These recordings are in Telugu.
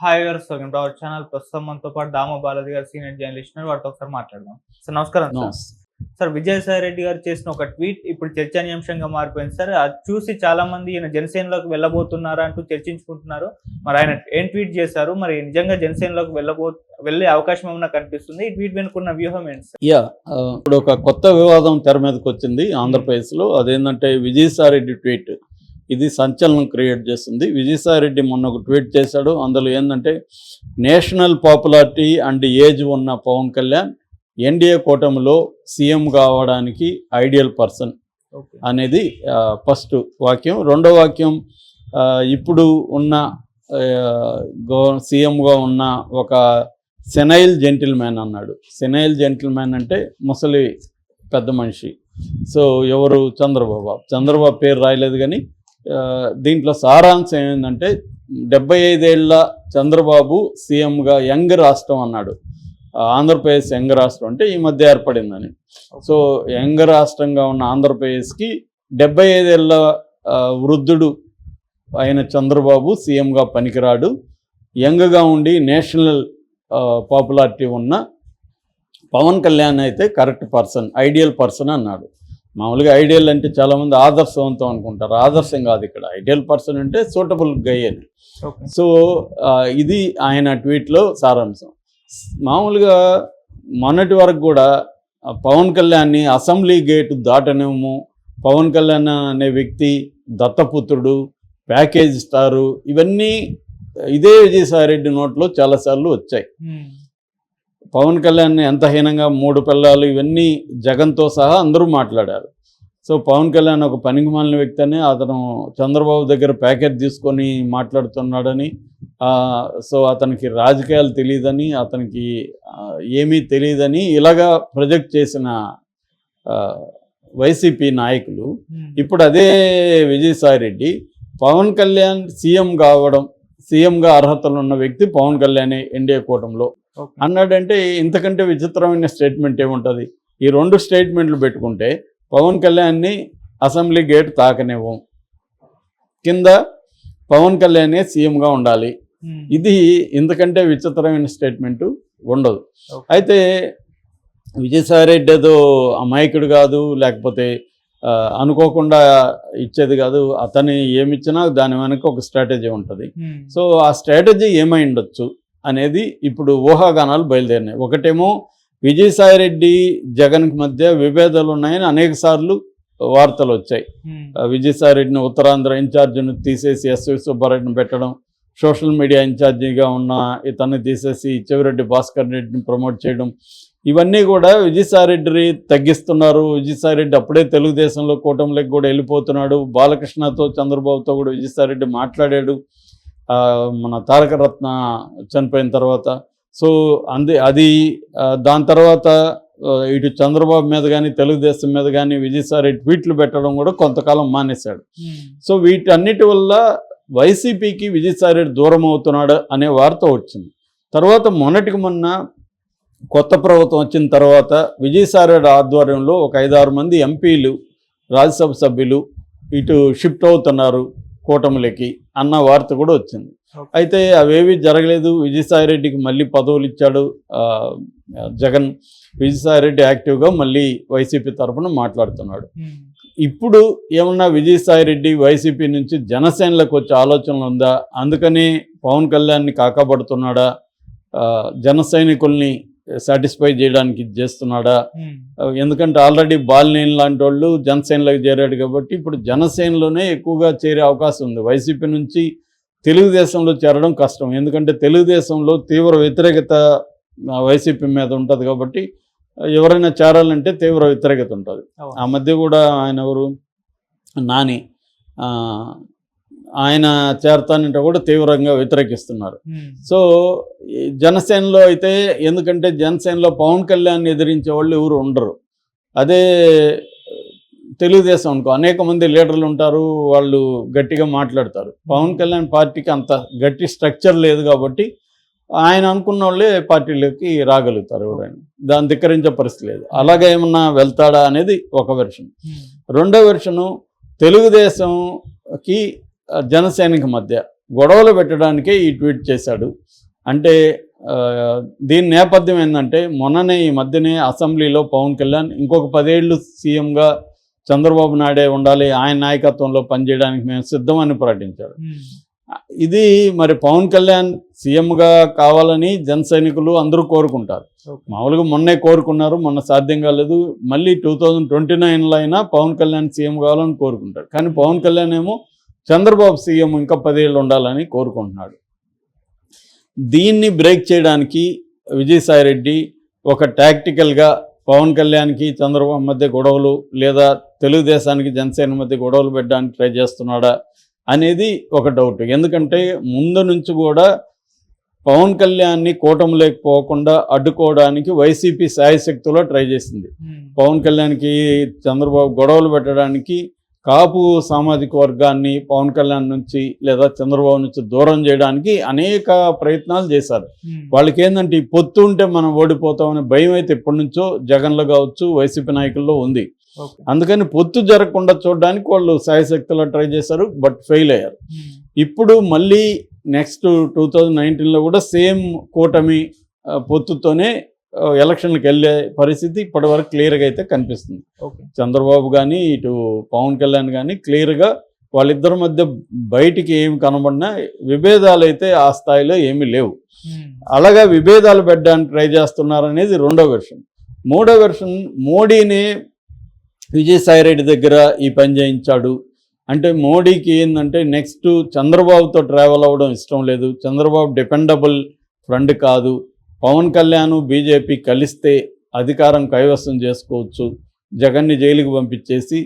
హాయ్ గారు వెల్కమ్ టు అవర్ ఛానల్ ప్రస్తుతం మనతో పాటు దామ బాలాజీ గారు సీనియర్ జర్నలిస్ట్ వారితో ఒకసారి మాట్లాడదాం. సార్ నమస్కారం సార్ విజయసాయి రెడ్డి గారు చేసిన ఒక ట్వీట్ ఇప్పుడు చర్చనీయాంశంగా మారిపోయింది సార్ అది చూసి చాలా మంది ఈయన జనసేనలోకి వెళ్ళబోతున్నారా అంటూ చర్చించుకుంటున్నారు. మరి ఆయన ఏం ట్వీట్ చేశారు? మరి నిజంగా జనసేనలోకి వెళ్ళబో వెళ్ళే అవకాశం ఏమైనా కనిపిస్తుంది? ఈ ట్వీట్ వెనుకున్న వ్యూహం ఏంటి సార్ యా ఇప్పుడు ఒక కొత్త వివాదం తెర మీదకి వచ్చింది ఆంధ్రప్రదేశ్లో. అదేంటంటే విజయసాయిరెడ్డి ట్వీట్. ఇది సంచలనం క్రియేట్ చేస్తుంది. విజయసాయిరెడ్డి మొన్న ఒక ట్వీట్ చేశాడు. అందులో ఏంటంటే నేషనల్ పాపులారిటీ అండ్ ఏజ్ ఉన్న పవన్ కళ్యాణ్ ఎన్డీఏ కూటమిలో సీఎం కావడానికి ఐడియల్ పర్సన్ అనేది ఫస్ట్ వాక్యం. రెండో వాక్యం ఇప్పుడు ఉన్న గో సీఎంగా ఉన్న ఒక సెనైల్ జెంటిల్ మ్యాన్ అన్నాడు. సెనైల్ జెంటిల్ మ్యాన్ అంటే ముసలి పెద్ద మనిషి. సో ఎవరు? చంద్రబాబు. చంద్రబాబు పేరు రాయలేదు కానీ దీంట్లో సారాంశం ఏంటంటే డెబ్బై ఐదేళ్ళ చంద్రబాబు సీఎంగా యంగ్ రాష్ట్రం అన్నాడు. ఆంధ్రప్రదేశ్ యంగ్ రాష్ట్రం అంటే ఈ మధ్య ఏర్పడిందని. సో యంగ్ రాష్ట్రంగా ఉన్న ఆంధ్రప్రదేశ్కి డెబ్బై ఐదేళ్ళ వృద్ధుడు అయిన చంద్రబాబు సీఎంగా పనికిరాడు. యంగ్గా ఉండి నేషనల్ పాపులారిటీ ఉన్న పవన్ కళ్యాణ్ అయితే కరెక్ట్ పర్సన్ ఐడియల్ పర్సన్ అన్నాడు. మామూలుగా ఐడియల్ అంటే చాలామంది ఆదర్శవంతం అనుకుంటారు. ఆదర్శం కాదు ఇక్కడ. ఐడియల్ పర్సన్ అంటే సూటబుల్ గై అని. సో ఇది ఆయన ట్వీట్లో సారాంశం. మామూలుగా మొన్నటి వరకు కూడా పవన్ కళ్యాణ్ని అసెంబ్లీ గేటు దాటనేమో పవన్ కళ్యాణ్ అనే వ్యక్తి దత్తపుత్రుడు ప్యాకేజ్ స్టారు ఇవన్నీ ఇదే విజయసాయిరెడ్డి నోట్లో చాలాసార్లు వచ్చాయి. పవన్ కళ్యాణ్ ఎంత హీనంగా మూడు పిల్లలు ఇవన్నీ జగన్తో సహా అందరూ మాట్లాడారు సో పవన్ కళ్యాణ్ ఒక పనికి మాలిన వ్యక్తి అని అతను చంద్రబాబు దగ్గర ప్యాకేజ్ తీసుకొని మాట్లాడుతున్నాడని సో అతనికి రాజకీయాలు తెలియదని అతనికి ఏమీ తెలియదని ఇలాగా ప్రొజెక్ట్ చేసిన వైసీపీ నాయకులు ఉమ్. ఇప్పుడు అదే విజయసాయిరెడ్డి పవన్ కళ్యాణ్ సీఎం కావడం సీఎంగా అర్హతలు ఉన్న వ్యక్తి పవన్ కళ్యాణ్ ఎన్డీఏ కూటమిలో. అన్నాడంటే ఇంతకంటే విచిత్రమైన స్టేట్మెంట్ ఏముంటుంది? ఈ రెండు స్టేట్మెంట్లు పెట్టుకుంటే పవన్ కళ్యాణ్ని అసెంబ్లీ గేట్ తాకనివ్వం. కింద పవన్ కళ్యాణే సీఎంగా ఉండాలి. ఇది ఇంతకంటే విచిత్రమైన స్టేట్మెంట్ ఉండదు. అయితే విజయసాయిరెడ్డి ఏదో అమాయకుడు కాదు లేకపోతే అనుకోకుండా ఇచ్చేది కాదు అతని ఏమిచ్చినా దాని వెనక ఒక స్ట్రాటజీ ఉంటుంది. సో ఆ స్ట్రాటజీ ఏమై ఉండొచ్చు? అనేది ఇప్పుడు ఊహాగానాలు బయలుదేరినాయి. ఒకటేమో విజయసాయిరెడ్డి జగన్కి మధ్య విభేదాలు ఉన్నాయని అనేక సార్లు వార్తలు వచ్చాయి. ఆ విజయసాయిరెడ్డిని ఉత్తరాంధ్ర ఇన్ఛార్జిని తీసేసి ఎస్వి సుబ్బారెడ్డిని పెట్టడం సోషల్ మీడియా ఇన్ఛార్జిగా ఉన్న ఇతన్ని తీసేసి చెవిరెడ్డి భాస్కర్ రెడ్డిని ప్రమోట్ చేయడం ఇవన్నీ కూడా విజయసాయిరెడ్డి తగ్గిస్తున్నారు. విజయసాయిరెడ్డి అప్పుడే తెలుగుదేశంలో కూటమిలోకి కూడా వెళ్ళిపోతున్నాడు. బాలకృష్ణతో చంద్రబాబుతో కూడా విజయసాయిరెడ్డి మాట్లాడాడు. మన తారక రత్న చనిపోయిన తర్వాత సో అంది అది దాని తర్వాత ఇటు చంద్రబాబు మీద కానీ తెలుగుదేశం మీద కానీ విజయసాయిరెడ్డి ట్వీట్లు పెట్టడం కూడా కొంతకాలం మానేశాడు. ఉమ్. సో వీటన్నిటి వల్ల వైసీపీకి విజయసాయిరెడ్డి దూరం అవుతున్నాడు అనే వార్త వచ్చింది. తర్వాత మొన్నటికి మొన్న కొత్త ప్రభుత్వం వచ్చిన తర్వాత విజయసాయిరెడ్డి ఆధ్వర్యంలో ఒక ఐదారు మంది ఎంపీలు రాజ్యసభ సభ్యులు ఇటు షిఫ్ట్ అవుతున్నారు. కూటమిలకి అన్న వార్త కూడా వచ్చింది. అయితే అవేవి జరగలేదు. విజయసాయిరెడ్డికి మళ్ళీ పదవులు ఇచ్చాడు జగన్ విజయసాయిరెడ్డి యాక్టివ్గా మళ్ళీ వైసీపీ తరఫున మాట్లాడుతున్నాడు. ఇప్పుడు ఏమన్నా విజయసాయిరెడ్డి వైసీపీ నుంచి జనసేనలకు వచ్చే ఆలోచనలు ఉందా? అందుకని పవన్ కళ్యాణ్ని కాకపడుతున్నాడా? ఆ, జన సైనికుల్ని సాటిస్ఫై చేయడానికి చేస్తున్నాడా? ఎందుకంటే ఆల్రెడీ బాలినేని లాంటి వాళ్ళు జనసేనలోకి చేరాడు కాబట్టి ఇప్పుడు జనసేనలోనే ఎక్కువగా చేరే అవకాశం ఉంది. వైసీపీ నుంచి తెలుగుదేశంలో చేరడం కష్టం. ఎందుకంటే తెలుగుదేశంలో తీవ్ర వ్యతిరేకత వైసీపీ మీద ఉంటుంది కాబట్టి ఎవరైనా చేరాలంటే తీవ్ర వ్యతిరేకత ఉంటుంది. ఆ మధ్య కూడా ఆయన ఎవరు? నాని. ఆయన చేరతానంటే కూడా తీవ్రంగా వ్యతిరేకిస్తున్నారు. ఉమ్. సో జనసేనలో అయితే ఎందుకంటే జనసేనలో పవన్ కళ్యాణ్ ఎదిరించే వాళ్ళు ఎవరు ఉండరు. అదే తెలుగుదేశం అనుకో అనేక మంది లీడర్లు ఉంటారు వాళ్ళు గట్టిగా మాట్లాడతారు. పవన్ కళ్యాణ్ పార్టీకి అంత గట్టి స్ట్రక్చర్ లేదు కాబట్టి ఆయన అనుకున్న వాళ్ళే పార్టీలోకి రాగలుగుతారు ఎవరైనా. దాన్ని ధిక్కరించే పరిస్థితి లేదు. అలాగే ఏమన్నా వెళ్తాడా అనేది ఒక వెర్షన్ ఉమ్. రెండో వెర్షను తెలుగుదేశంకి జనసేనకి మధ్య గొడవలు పెట్టడానికే ఈ ట్వీట్ చేశాడు. అంటే దీని నేపథ్యం ఏంటంటే మొన్ననే ఈ మధ్యనే అసెంబ్లీలో పవన్ కళ్యాణ్ ఇంకొక పదేళ్ళు సీఎంగా చంద్రబాబు నాయుడే ఉండాలి ఆయన నాయకత్వంలో పనిచేయడానికి మేము సిద్ధమని ప్రకటించాడు. ఇది మరి పవన్ కళ్యాణ్ సీఎంగా కావాలని జన సైనికులు అందరూ కోరుకుంటారు. మామూలుగా మొన్నే కోరుకున్నారు మొన్న సాధ్యం కాలేదు మళ్ళీ టూ థౌజండ్ ట్వంటీ నైన్లో అయినా పవన్ కళ్యాణ్ సీఎం కావాలని కోరుకుంటాడు. కానీ పవన్ కళ్యాణ్ ఏమో చంద్రబాబు సీఎం ఇంకా పదేళ్ళు ఉండాలని కోరుకుంటున్నాడు. దీన్ని బ్రేక్ చేయడానికి విజయసాయిరెడ్డి ఒక టాక్టికల్గా పవన్ కళ్యాణ్కి చంద్రబాబు మధ్య గొడవలు లేదా తెలుగుదేశానికి జనసేన మధ్య గొడవలు పెట్టడానికి ట్రై చేస్తున్నాడా అనేది ఒక డౌట్ ఎందుకంటే ముందు నుంచి కూడా పవన్ కళ్యాణ్ని కూటమి లేకపోకుండా అడ్డుకోవడానికి వైసీపీ శాయశక్తిలో ట్రై చేసింది. ఉమ్, పవన్ కళ్యాణ్కి చంద్రబాబు గొడవలు పెట్టడానికి కాపు సామాజిక వర్గాన్ని పవన్ కళ్యాణ్ నుంచి లేదా చంద్రబాబు నుంచి దూరం చేయడానికి అనేక ప్రయత్నాలు చేశారు. వాళ్ళకి ఏంటంటే ఈ పొత్తు ఉంటే మనం ఓడిపోతామనే భయం అయితే ఎప్పటి నుంచో జగన్లో కావచ్చు వైసీపీ నాయకుల్లో ఉంది. అందుకని పొత్తు జరగకుండా చూడడానికి వాళ్ళు శాయశక్తిలో ట్రై చేశారు బట్ ఫెయిల్ అయ్యారు. ఇప్పుడు మళ్ళీ నెక్స్ట్ టూ థౌజండ్ నైన్టీన్లో కూడా సేమ్ కూటమి పొత్తుతోనే ఆ, ఎలక్షన్లకు వెళ్ళే పరిస్థితి ఇప్పటివరకు క్లియర్గా అయితే కనిపిస్తుంది. చంద్రబాబు కానీ ఇటు పవన్ కళ్యాణ్ కానీ క్లియర్గా వాళ్ళిద్దరి మధ్య బయటికి ఏమి కనబడినా విభేదాలు అయితే ఆ స్థాయిలో ఏమీ లేవు. ఉమ్, అలాగా విభేదాలు పెట్టడానికి ట్రై చేస్తున్నారు అనేది రెండో వెర్షన్. మూడో వెర్షన్ మోడీని విజయసాయిరెడ్డి దగ్గర ఈ పని చేయించాడు. అంటే మోడీకి ఏంటంటే నెక్స్ట్ చంద్రబాబుతో ట్రావెల్ అవ్వడం ఇష్టం లేదు. చంద్రబాబు డిపెండబుల్ ఫ్రెండ్ కాదు. పవన్ కళ్యాణ్ బీజేపీ కలిస్తే అధికారం కైవసం చేసుకోవచ్చు. జగన్ని జైలుకి పంపించేసి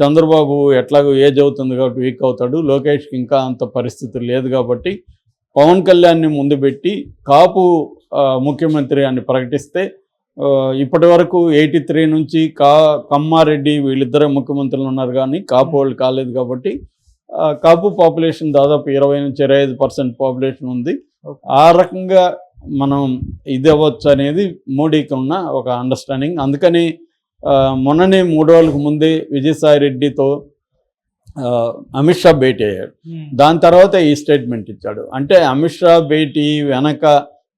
చంద్రబాబు ఎట్లాగో ఏజ్ అవుతుంది కాబట్టి వీక్ అవుతాడు. లోకేష్కి ఇంకా అంత పరిస్థితి లేదు కాబట్టి పవన్ కళ్యాణ్ని ముందు పెట్టి కాపు ముఖ్యమంత్రి అని ప్రకటిస్తే ఇప్పటి వరకు ఎయిటీ త్రీ నుంచి కా కమ్మారెడ్డి వీళ్ళిద్దరే ముఖ్యమంత్రులు ఉన్నారు కానీ కాపు వాళ్ళు కాలేదు కాబట్టి కాపు పాపులేషన్ దాదాపు ఇరవై నుంచి ఇరవై ఐదు పర్సెంట్ పాపులేషన్ ఉంది. ఆ రకంగా మనం ఇది అవ్వచ్చు అనేది మోడీకి ఉన్న ఒక అండర్స్టాండింగ్ అందుకని మొన్ననే మూడు రోజులకు ముందే విజయసాయి రెడ్డితో అమిత్ షా భేటీ అయ్యాడు. ఉమ్, దాని తర్వాత ఈ స్టేట్మెంట్ ఇచ్చాడు. అంటే అమిత్ షా భేటీ వెనక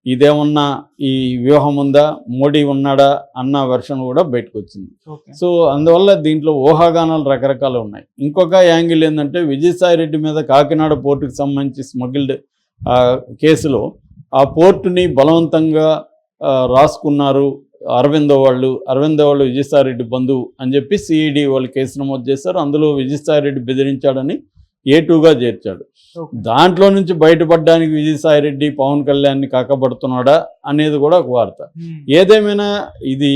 ఇదేమన్నా ఈ వ్యూహం ఉందా? మోడీ ఉన్నాడా? అన్న వెర్షన్ కూడా బయటకు వచ్చింది. సో అందువల్ల దీంట్లో ఊహాగానాలు రకరకాలు ఉన్నాయి. ఇంకొక యాంగిల్ ఏంటంటే విజయసాయి రెడ్డి మీద కాకినాడ పోర్టుకి సంబంధించి స్మగిల్డ్ కేసులో ఆ పోర్టుని బలవంతంగా రాసుకున్నారు అరవిందో వాళ్ళు. అరవిందో వాళ్ళు విజయసాయి రెడ్డి బంధువు అని చెప్పి సిఈడి వాళ్ళు కేసు నమోదు చేశారు. అందులో విజయసాయి రెడ్డి బెదిరించాడని ఏ టూగా చేర్చాడు. దాంట్లో నుంచి బయటపడడానికి విజయసాయి రెడ్డి పవన్ కళ్యాణ్ని కాకపడుతున్నాడా అనేది కూడా ఒక వార్త. ఉమ్, ఏదేమైనా ఇది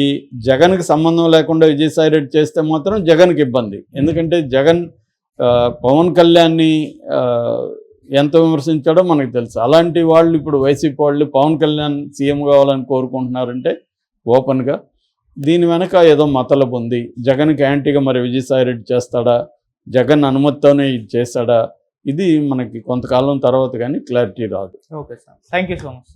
జగన్కి సంబంధం లేకుండా విజయసాయి రెడ్డి చేస్తే మాత్రం జగన్కి ఇబ్బంది. ఎందుకంటే జగన్ పవన్ కళ్యాణ్ని ఎంత విమర్శించాడో మనకు తెలుసు. అలాంటి వాళ్ళు ఇప్పుడు వైసీపీ వాళ్ళు పవన్ కళ్యాణ్ సీఎం కావాలని కోరుకుంటున్నారంటే ఓపెన్గా దీని వెనక ఏదో మతలబు ఉంది. జగన్కి యాంటీగా మరి విజయసాయి రెడ్డి చేస్తాడా? జగన్ అనుమతితోనే ఇది చేస్తాడా ఇది మనకి కొంతకాలం తర్వాత కానీ క్లారిటీ రాదు. Okay sir thank you so much